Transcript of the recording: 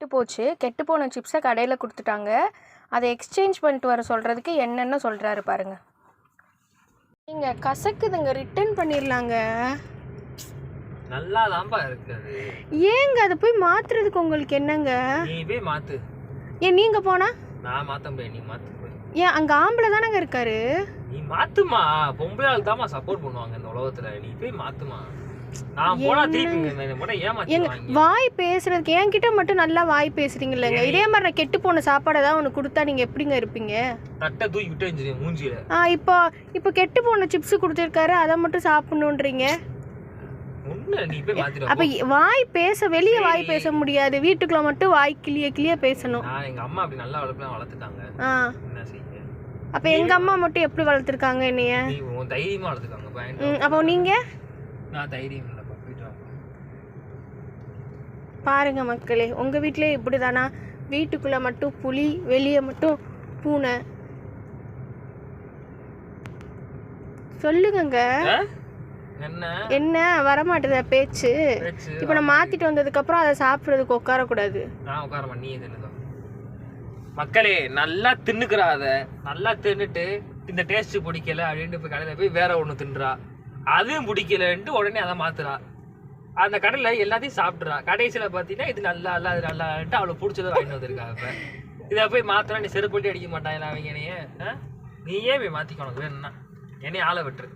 கெட்டு போச்சு. கெட்டு போன சிப்ஸை கடையில் கொடுத்துட்டாங்க. அதை எக்ஸ்சேஞ்ச் பண்ணிட்டு வர சொல்கிறதுக்கு என்னென்ன சொல்கிறாரு பாருங்க. நீங்கள் கசக்குதுங்க. ரிட்டர்ன் பண்ணிடலாங்க நல்லா தான்ப்பா இருக்கு அது. ஏங்க அதை போய் மாற்றுறதுக்கு உங்களுக்கு என்னங்க? நீ போய் மாத்து. ஏன் நீங்கள் போனா? நான் மாத்த முடியாது நீ மாத்து போய் ஏன் அங்கே ஆம்பளை தானங்க இருக்காரு? நீ மாத்துமா? பொம்பளை ஆள் தாம்மா சப்போர்ட் பண்ணுவாங்க இந்த உலகத்துல. நீ போய் மாத்துமா? எங்க வாய் பேசுறதுக்கு என்கிட்ட மட்டும் நல்லா வாய் பேசுறீங்கல்லங்க. இதே மாதிரி நான் கெட்டு போன சாப்பாடு ஏதாவது ஒன்று கொடுத்தா நீங்கள் எப்படிங்க இருப்பீங்க? தட்டை தூக்கி விட்டு எரிஞ்சிரு மூஞ்சில ஆ இப்போ இப்போ கெட்டு போன சிப்ஸ் கொடுத்துருக்காரு அதை மட்டும் சாப்பிடணுன்றீங்க? அப்போ வாய் பேச வெளியே வாய் பேச முடியாது. வீட்டுக்குள்ள மட்டும் வாய் கிளிய கிளிய பேசணும். எங்க அம்மா அப்படி நல்லா வளர்த்துட்டாங்க. அப்போ எங்கள் அம்மா மட்டும் எப்படி வளர்த்துருக்காங்க என்னைய? தைரியமா ம், அப்போ நீங்கள் நான் தைரியம் இல்லைப்பா போயிட்டு பாருங்க மக்களே உங்கள் வீட்டிலே இப்படி தானா வீட்டுக்குள்ளே மட்டும் புலி வெளியே மட்டும் பூனை. சொல்லுங்கங்க. ஆ? என்ன? வரமாட்டுதா பேச்சு. இப்போ நான் மாற்றிட்டு வந்ததுக்கப்புறம் அதை சாப்பிட்றதுக்கு நீ தின்னுதான் மக்களே நல்லா தின்னுக்கிறா அத. நல்லா தின்னுட்டு இந்த டேஸ்ட் பிடிக்கல அப்படின்ட்டு போய் கடையில போய் வேற ஒண்ணு தின்றா. அதுவும் பிடிக்கலன்ட்டு உடனே அதை மாத்துறா. அந்த கடையில் எல்லாத்தையும் சாப்பிட்றா. கடைசியில பாத்தீங்கன்னா இது நல்லா இல்ல அது நல்லான்ட்டு இல்லன்ட்டு அவளுக்கு பிடிச்சதை வாங்கிட்டு வந்திருக்கா இப்ப இதை போய் மாத்திரா நீ செருப்பட்டி அடிக்க மாட்டாங்க அவங்க என்னைய? நீ ஏன் போய் மாத்திக்க உனக்கு வேணும்னா. என்னைய ஆளை விட்டுரு.